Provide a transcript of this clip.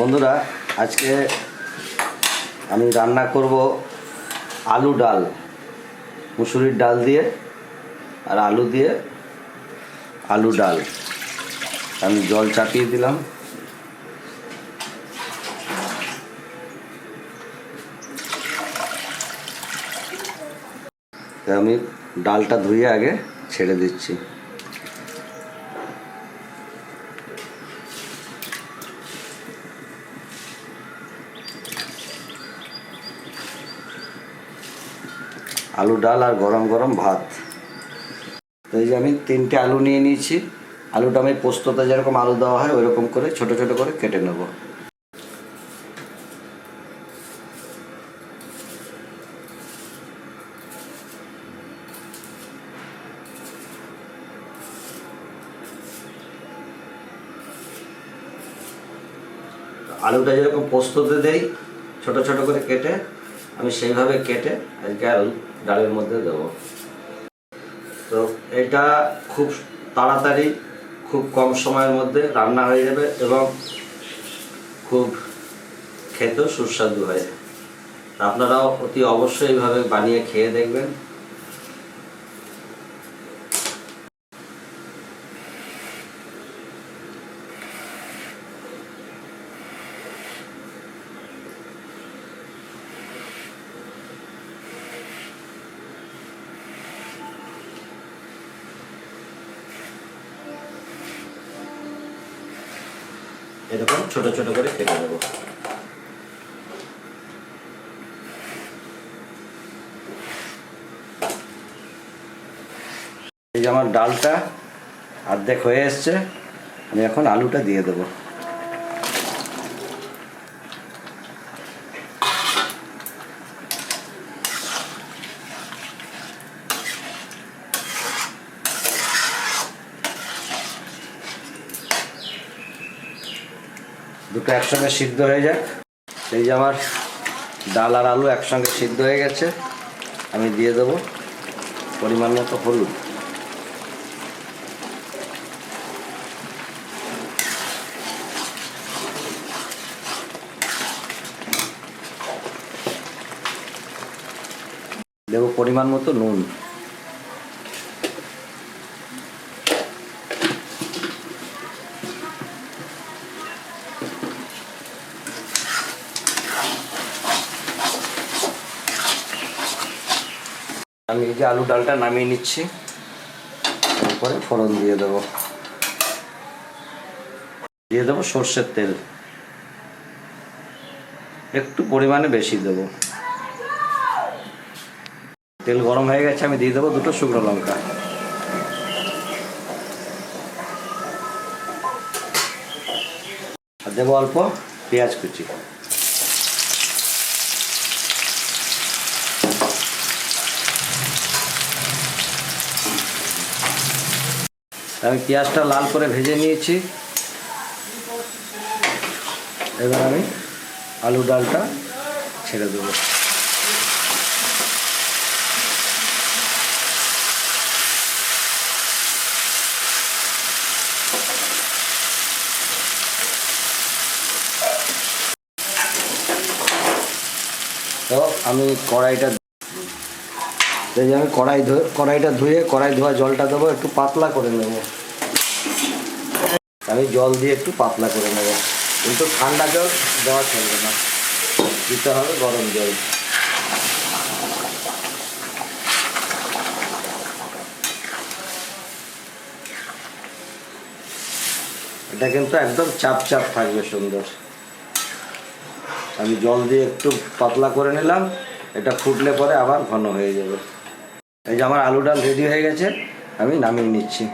বন্ধুরা, আজকে আমি রান্না করব আলু ডাল, মুসুরির ডাল দিয়ে আর আলু দিয়ে আলু ডাল। আমি জল চাপিয়ে দিলাম। আমি ডালটা ধুয়ে আগে ছেড়ে দিচ্ছি। আলু ডাল আর গরম গরম ভাত। তো এই যে আমি তিনটে আলু নিয়ে নিয়েছি। আলুটা আমি পোস্ততে যেরকম আলু দেওয়া হয়, ওইরকম করে ছোট ছোট করে কেটে নেব। আলুটা যেরকম পোস্ততে দেই, ছোট ছোট করে কেটে আমি সেইভাবে কেটে আজকে আলু ডালের মধ্যে দেবো। তো এটা খুব তাড়াতাড়ি, খুব কম সময়ের মধ্যে রান্না হয়ে যাবে এবং খুব খেতেও সুস্বাদু হয়। আপনারাও অতি অবশ্যই এইভাবে বানিয়ে খেয়ে দেখবেন। এরকম ছোট ছোট করে কেটে দেবো এই যে আমার ডালটা অর্ধেক হয়ে এসছে, আমি এখন আলুটা দিয়ে দেবো। দুটো একসঙ্গে সিদ্ধ হয়ে যাক। এই যে আমার ডাল আর আলু একসঙ্গে সিদ্ধ হয়ে গেছে। আমি দিয়ে দেবো পরিমাণ মতো হলুদ। দেবো পরিমাণ মতো নুন। আমি এই যে আলু ডালটা নামিয়ে নিচ্ছি। তারপরে ফোড়ন দিয়ে দেবো। দিয়ে দেবো সর্ষের তেল। একটু পরিমাণে বেশি দেবো। তেল গরম হয়ে গেছে, আমি দিয়ে দেবো দুটো শুকনো লঙ্কা। আর দেবো অল্প পেঁয়াজ কুচি। আমি পেঁয়াজটা লাল করে ভেজে নিয়েছি। এবার আমি আলু ডালটা ছেড়ে দেবো। তো আমি কড়াইটা এই যে আমি কড়াই ধুয়ে, কড়াইটা ধুয়ে, কড়াই ধোয়া জলটা দেবো, একটু পাতলা করে নেব। আমি জল দিয়ে একটু পাতলা করে নেব। কিন্তু ঠান্ডা জল দেওয়া চলবে না। দিতে হবে গরম জল। এটা কিন্তু একদম চাপ চাপ থাকবে সুন্দর। আমি জল দিয়ে একটু পাতলা করে নিলাম, এটা ফুটলে পরে আবার ঘন হয়ে যাবে। এই যে আমার আলু ডাল রেডি হয়ে গেছে আমি নামিয়ে নিচ্ছি।